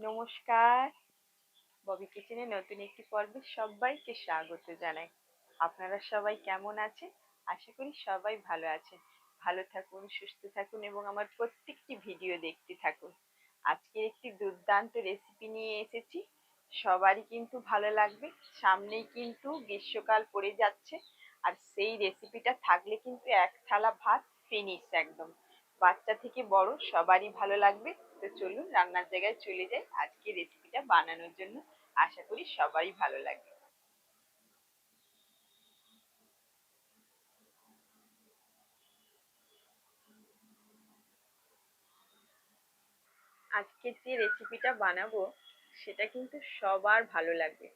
নমস্কার। ববি কিচেনে নতুন একটি পর্বে সবাইকে স্বাগত জানাই। আপনারা সবাই কেমন আছেন? আশা করি সবাই ভালো আছেন। ভালো থাকুন, সুস্থ থাকুন এবং আমার প্রত্যেকটি ভিডিও দেখতে থাকুন। আজকে একটি দুর্দান্ত রেসিপি নিয়ে এসেছি। সবারই কিন্তু ভালো লাগবে। সামনেই কিন্তু গ্রীষ্মকাল পড়ে যাচ্ছে। আর সেই রেসিপিটা থাকলে কিন্তু এক থালা ভাত ফিনিশ একদম। বাচ্চা থেকে বড় সবারই ভালো লাগবে। তো চলুন, রান্নার জায়গায় চলে যাই। আজকে রেসিপিটা বানানোর জন্য আশা করি সবারই ভালো লাগবে। আজকে যে রেসিপিটা বানাবো, সেটা কিন্তু সবার ভালো লাগবে।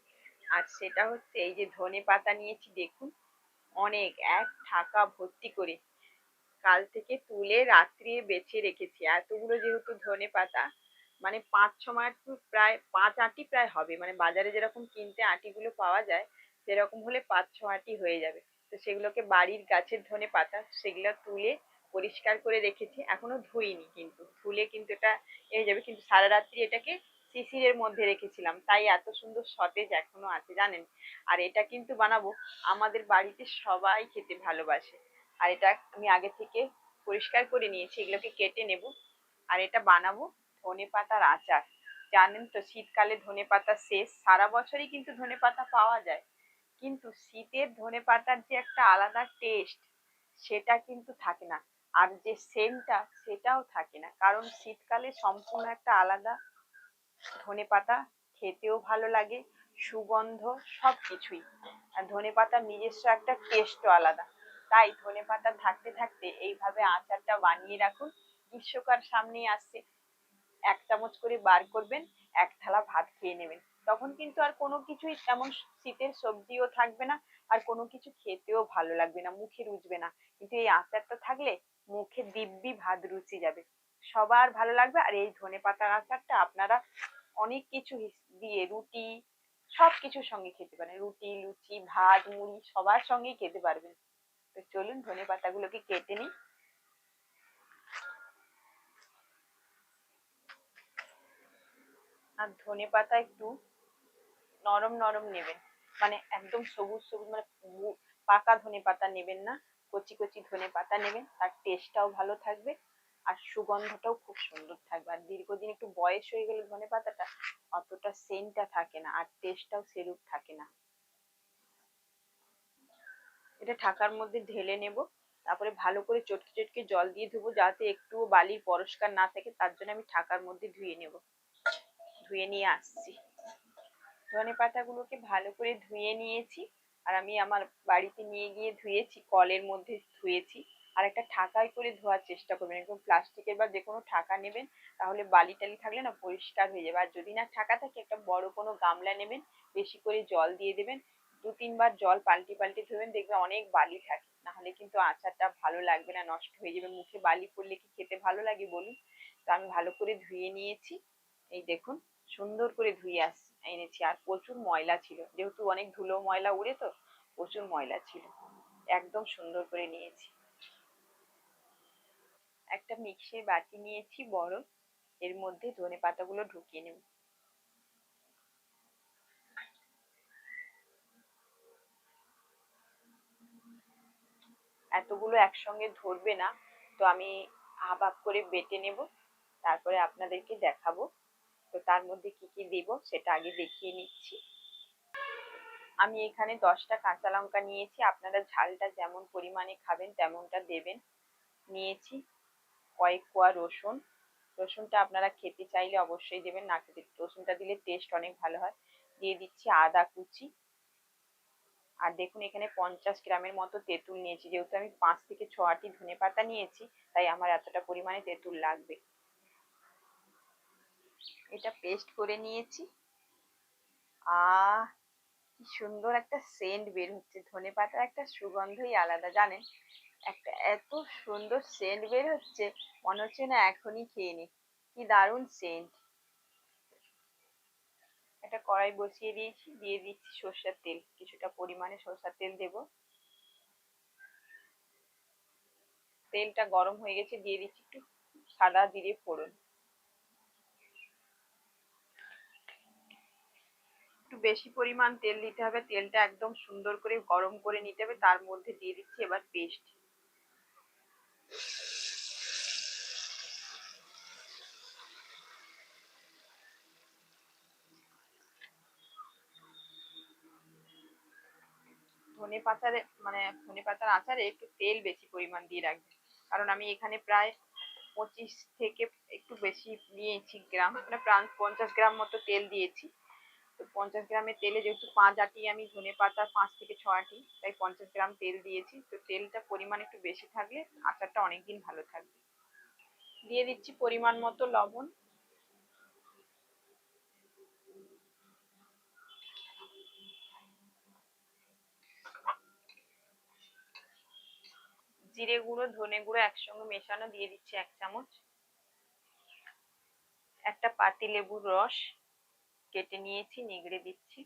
আর সেটা হচ্ছে এই যে ধনে পাতা নিয়েছি, দেখুন, অনেক, এক থাকা ভর্তি করে। কাল থেকে তুলে রাত্রে বেছে রেখেছি। এতগুলো যেহেতু ধনে পাতা মানে পাঁচ, ছ মাস প্রায়, পাঁচ আঁটি প্রায় হবে। মানে বাজারে যেরকম কিনতে আঁটিগুলো পাওয়া যায়, সেরকম হলে পাঁচ, ছ আঁটি হয়ে যাবে। তো সেগুলোকে বাড়ির গাছের ধনে পাতা সেগুলো তুলে পরিষ্কার করে রেখেছি। এখনও ধুইনি কিন্তু। ধুলে কিন্তু এটা এ যাবে। কিন্তু সারা রাত্রি এটাকে শিশিরের মধ্যে রেখেছিলাম। তাই এত সুন্দর সতেজ এখনও আছে, জানেন? আর এটা কিন্তু বানাবো আমাদের বাড়িতে সবাই খেতে ভালোবাসে। আর এটা আমি আগে থেকে পরিষ্কার করে নিয়েছি, এগুলোকে কেটে নেব। আর এটা বানাবো ধনে পাতার আচার। জানেন তো শীতকালে ধনে পাতা শেষ, সারা বছরই কিন্তু ধনে পাতা পাওয়া যায়। কিন্তু শীতের ধনে পাতার যে একটা আলাদা টেস্ট সেটা কিন্তু থাকে না। আর যে সেন্টটা সেটাও থাকে না। কারণ শীতকালে সম্পূর্ণ একটা আলাদা ধনে পাতা খেতেও ভালো লাগে, সুগন্ধ সব কিছুই আর ধনে পাতার নিজস্ব একটা টেস্টও আলাদা। তাই ধনে পাতা থাকতে থাকতে এইভাবে আচারটা বানিয়ে রাখুন। গ্রীষ্মকাল সামনেই আসছে। এক চামচ করে বার করবেন, এক থালা ভাত খেয়ে নেবেন। তখন কিন্তু আর কোনো কিছুই তেমন শীতের সবজিও থাকবে না, আর কোনো কিছু খেতেও ভালো লাগবে না, মুখে রুচবে না। কিন্তু এই আচারটা থাকলে মুখে দিব্যি ভাত রুচি যাবে। সবার ভালো লাগবে, আর এই ধনে পাতার আচারটা আপনারা অনেক কিছু দিয়ে রুটি সব কিছুর সঙ্গে খেতে পারেন। রুটি, লুচি, ভাত, মুড়ি সবার সঙ্গেই খেতে পারবেন। তো চলুন ধনে পাতাগুলোকে কেটে নিই। আর ধনে পাতা একটু নরম নরম নেবেন। মানে একদম সবুজ সবুজ মানে পাকা ধনে পাতা নেবেন না, কচি কচি ধনে পাতা নেবেন, তার টেস্টটাও ভালো থাকবে আর সুগন্ধটাও খুব সুন্দর থাকবে। আর দীর্ঘদিন একটু বয়স হয়ে গেলে ধনে পাতাটা অতটা সেন্টটা থাকে না, আর টেস্টটাও সেরূপ থাকে না। এটা ঢাকার মধ্যে ঢেলে নেব। তারপরে ভালো করে চটকে চটকে জল দিয়ে ধুবো যাতে একটু বালির পরস্কার না থাকে, তার জন্য আমি ঢাকার মধ্যে ধুয়ে নেব। ধুয়ে নিয়ে আসছি। ধনে পাতাগুলোকে ভালো করে ধুয়ে নিয়েছি। আর আমি আমার বাড়িতে নিয়ে গিয়ে ধুয়েছি, কলের মধ্যে ধুয়েছি। আর একটা ঠাকায় করে ধোয়ার চেষ্টা করবেন। একদম প্লাস্টিকের বা যে কোনো ঠাকা নেবেন, তাহলে বালি টালি থাকলে না পরিষ্কার হয়ে যাবে। আর যদি না ঠাকা থাকে, একটা বড় কোনো গামলা নেবেন, বেশি করে জল দিয়ে দেবেন। দু তিনবার জল পাল্টি পাল্টি ধুবেন দেখবে অনেক বালি থাকে। না হলে কিন্তু আচারটা ভালো লাগবে না, নষ্ট হয়ে যাবে। মুখে বালি পড়লে কি খেতে ভালো লাগে বলুন? তো আমি ভালো করে ধুয়ে নিয়েছি। এই দেখুন, সুন্দর করে ধুয়ে আস, এনেছি। আর প্রচুর ময়লা ছিল। যেহেতু অনেক ধুলো ময়লা উড়ে তো, প্রচুর ময়লা ছিল। একদম সুন্দর করে নিয়েছি। একটা মিক্সির বাটি নিয়েছি বড় এর মধ্যে ধনে পাতাগুলো ঢুকিয়ে নেব। এতগুলো একসঙ্গে ধরবে না। তো আমি হাফ হাফ করে বেটে নেব। তারপরে আপনাদেরকে দেখাবো। তো তার মধ্যে কি কি দেব সেটা আগে দেখিয়ে নিচ্ছি। আমি এখানে দশটা কাঁচা লঙ্কা নিয়েছি। আপনারা ঝালটা যেমন পরিমাণে খাবেন তেমনটা দেবেন। নিয়েছি কয়েক কোয়া রসুন। রসুনটা আপনারা খেতে চাইলে অবশ্যই দেবেন, না খেতে রসুনটা দিলে টেস্ট অনেক ভালো হয়। দিয়ে দিচ্ছি আদা কুচি। আর দেখুন এখানে পঞ্চাশ গ্রামের মতো তেঁতুল নিয়েছি। যেহেতু আমি পাঁচ থেকে ছ আটি ধনে পাতা নিয়েছি, তাই আমার এতটা পরিমাণে তেঁতুল লাগবে। এটা পেস্ট করে নিয়েছি। আহ, কি সুন্দর একটা সেন্ট বের হচ্ছে। ধনে পাতার একটা সুগন্ধই আলাদা, জানেন? একটা এত সুন্দর সেন্ট বের হচ্ছে, মনে হচ্ছে না এখনই খেয়ে নি। কি দারুণ সেন্ট একটা কড়াই বসিয়ে দিয়েছি, দিয়ে দিচ্ছি সর্ষের তেল। কিছুটা পরিমাণে সর্ষের তেল দেব। তেলটা গরম হয়ে গেছে, দিয়ে দিচ্ছি একটু সাদা জিরে ফোড়ন। একটু বেশি পরিমাণ তেল দিতে হবে। তেলটা একদম সুন্দর করে গরম করে নিতে হবে। তার মধ্যে দিয়ে দিচ্ছি এবার পেস্ট। ধনে পাতার মানে ধনে পাতার আচারে একটু তেল বেশি পরিমাণ দিয়ে রাখবেন কারণ আমি এখানে প্রায় পঁচিশ থেকে একটু বেশি নিয়েছি গ্রাম মানে পঞ্চাশ গ্রাম মতো তেল দিয়েছি। তো পঞ্চাশ গ্রামের তেলে যেহেতু পাঁচ আটি, আমি ধনে পাতা পাঁচ থেকে ছ আটি, তাই পঞ্চাশ গ্রাম তেল দিয়েছি। তো তেলটা পরিমাণ একটু বেশি থাকলে আচারটা অনেকদিন ভালো থাকবে। দিয়ে দিচ্ছি পরিমাণ মতো লবণ। জিরে গুঁড়ো, ধনে গুঁড়ো একসঙ্গে মেশানো দিয়ে দিচ্ছি এক চামচ। একটা পাতি লেবুর রস কেটে নিয়েছি, নিগড়ে দিচ্ছি।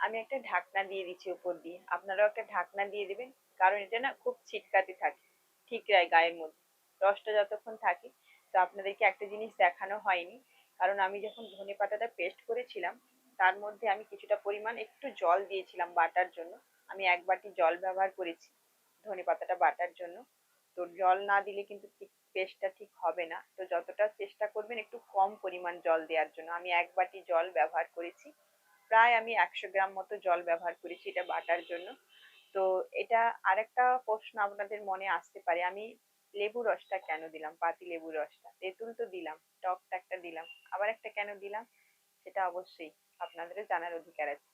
আমি একটা ঢাকনা দিয়ে দিচ্ছি উপর দিয়ে। আপনারাও একটা ঢাকনা দিয়ে দেবেন, কারণ এটা না খুব ছিটকাতে থাকে, ঠিক রায় গায়ের মধ্যে। রসটা যতক্ষণ থাকে, তো আপনাদেরকে একটা জিনিস দেখানো হয়নি। কারণ আমি যখন ধনে পাতাটা পেস্ট করেছিলাম, তার মধ্যে আমি কিছুটা পরিমাণ একটু জল দিয়েছিলাম বাটার জন্য। আমি এক বাটি জল ব্যবহার করেছি ধনে পাতাটা বাটার জন্য। তো জল না দিলে কিন্তু ঠিক পেস্টটা ঠিক হবে না। তো যতটা চেষ্টা করবেন একটু কম পরিমাণ জল দেওয়ার জন্য। আমি এক বাটি জল ব্যবহার করেছি। প্রায় আমি একশো গ্রাম মতো জল ব্যবহার করেছি এটা বাটার জন্য। তো এটা আরেকটা প্রশ্ন আপনাদের মনে আসতে পারে। আমি লেবু রসটা কেন দিলাম? পাতি লেবু রসটা। তেঁতুল তো দিলাম টকটা একটা দিলাম। আবার একটা কেন দিলাম? সেটা অবশ্যই আপনাদের জানার অধিকার আছে।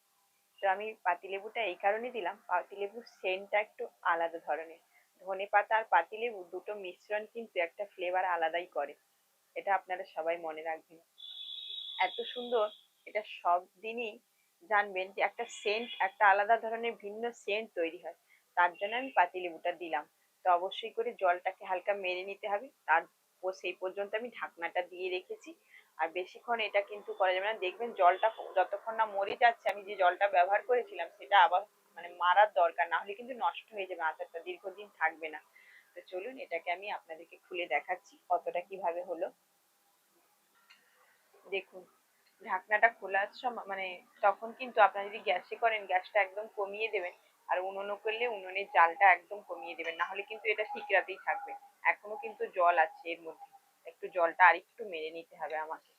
তো আমি পাতিলেবুটা এই কারণে দিলাম পাতিলেবুর সেন্টটা একটু আলাদা ধরনের। ধনে পাতা আর পাতিলেবু দুটো মিশ্রণ কিন্তু একটা ফ্লেভার আলাদাই করে। এটা আপনারা সবাই মনে রাখবেন। এত সুন্দর, এটা সব দিনই জানবেন যে একটা সেন্ট, একটা আলাদা ধরনের ভিন্ন সেন্ট তৈরি হয়। তার জন্য আমি পাতিলেবুটা দিলাম। তো অবশ্যই করে জলটাকে হালকা মেরে নিতে হবে। তার সেই পর্যন্ত আমি ঢাকনাটা দিয়ে রেখেছি। আর বেশিক্ষণ এটা কিন্তু করা যাবে না। দেখবেন জলটা যতক্ষণ না মরে যাচ্ছে, আমি যে জলটা ব্যবহার করেছিলাম, সেটা আবার মানে মারার দরকার না হলে কিন্তু নষ্ট হয়ে যাবে, আচারটা দীর্ঘদিন থাকবে না। তো চলুন, এটাকে আমি আপনাদেরকে খুলে দেখাচ্ছি, কতটা কীভাবে হলো। দেখুন, ঢাকনাটা খোলার সময় মানে তখন কিন্তু আপনারা যদি গ্যাসে করেন, গ্যাসটা একদম কমিয়ে দেবেন আর উনুনও করলে উনুনের জালটা একদম কমিয়ে দেবেন না হলে কিন্তু এটা ঠিকরাতেই থাকবে। এখনও কিন্তু জল আছে এর মধ্যে। একটু জলটা আরেকটু মেরে নিতে হবে আমাকে।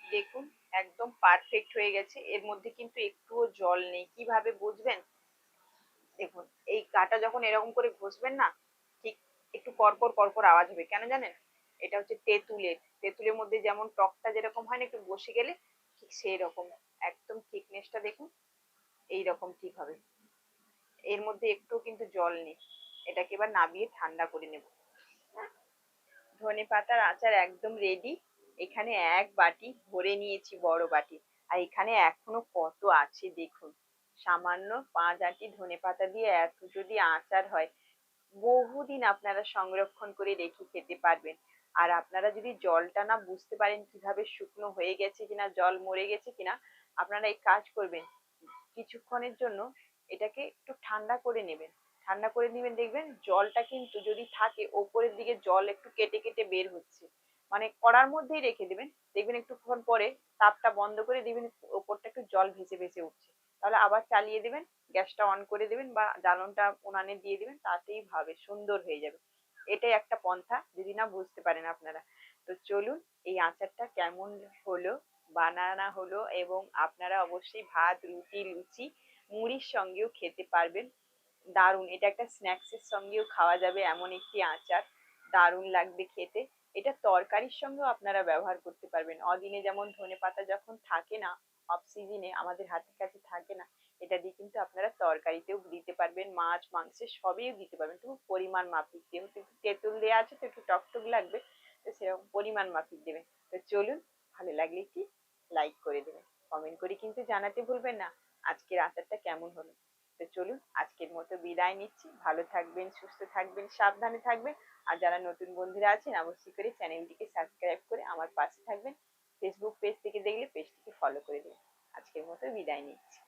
দেখুন, একদম পারফেক্ট হয়ে গেছে। এর মধ্যে কিন্তু একটুও জল নেই। কীভাবে বুঝবেন? দেখুন, এই কাটা যখন এরকম করে ঘষবেন না, ঠিক একটু পরপর পরপর আওয়াজ হবে। কেন জানেন? এটা হচ্ছে তেঁতুলের। তেঁতুলের মধ্যে যেমন টকটা যেরকম হয় না, একটু বসে গেলে সেই রকম একদম থিকনেসটা দেখুন এই রকম ঠিক হবে। এর মধ্যে একটু কিন্তু জল নেই এটাকে এবার নাবিয়ে ঠান্ডা করে নেব। ধনে পাতার আচার একদম রেডি এখানে এক বাটি ভরে নিয়েছি বড় বাটি। আর এখানে এখনও কত আছে দেখুন। সামান্য পাঁচ আটি ধনে পাতা দিয়ে এত যদি আচার হয়, বহুদিন আপনারা সংরক্ষণ করে রেখে খেতে পারবেন। আর আপনারা যদি জলটা না বুঝতে পারেন কীভাবে শুকনো হয়ে গেছে কিনা, জল মরে গেছে কিনা, আপনারা এই কাজ করবেন। কিছুক্ষণের জন্য এটাকে একটু ঠান্ডা করে নেবেন। ঠান্ডা করে নেবেন, দেখবেন জলটা কিন্তু যদি থাকে, ওপরের দিকে জল একটু কেটে কেটে বের হচ্ছে। মানে কড়ার মধ্যেই রেখে দেবেন। দেখবেন একটুক্ষণ পরে তাপটা বন্ধ করে দেবেন ওপরটা একটু জল ভেসে ভেসে উঠছে। তাহলে আবার চালিয়ে দেবেন, গ্যাসটা অন করে দেবেন বা জ্বালনটা উনানে দিয়ে দেবেন, তাতেই ভাবে, সুন্দর হয়ে যাবে। এটাই একটা পন্থা, যদি না বুঝতে পারেন আপনারা। তো চলুন, এই আচারটা কেমন হলো, বানানো হলো এবং আপনারা অবশ্যই ভাত, রুটি, লুচি, মুড়ির সঙ্গেও খেতে পারবেন। দারুণ! এটা একটা স্ন্যাক্সের সঙ্গেও খাওয়া যাবে এমন একটি আচার। দারুণ লাগবে খেতে। এটা তরকারির সঙ্গেও আপনারা ব্যবহার করতে পারবেন। অদিনে যেমন ধনে পাতা যখন থাকে না, অফ সিজনে আমাদের হাতের কাছে থাকে না এটা দিয়ে কিন্তু আপনারা তরকারিতেও দিতে পারবেন, মাছ, মাংস, সবই দিতে পারবেন। তবু পরিমাণ মাফিক যেহেতু একটু তেঁতুল দেওয়া আছে, তো একটু টকটক লাগবে, তো সেরকম পরিমাণ মাফিক দেবেন। তো চলুন, ভালো লাগলে একটি লাইক করে দেবেন। কমেন্ট করে কিন্তু জানাতে ভুলবেন না। আজকের আচারটা কেমন হলো? তো চলুন, আজকের মতো বিদায় নিচ্ছি। ভালো থাকবেন, সুস্থ থাকবেন, সাবধানে থাকবেন। আর যারা নতুন বন্ধুরা আছেন, অবশ্যই করে চ্যানেলটিকে সাবস্ক্রাইব করে আমার পাশে থাকবেন। ফেসবুক পেজ থেকে দেখলে পেজটিকে ফলো করে দেবেন আজকের মতো বিদায় নিচ্ছি।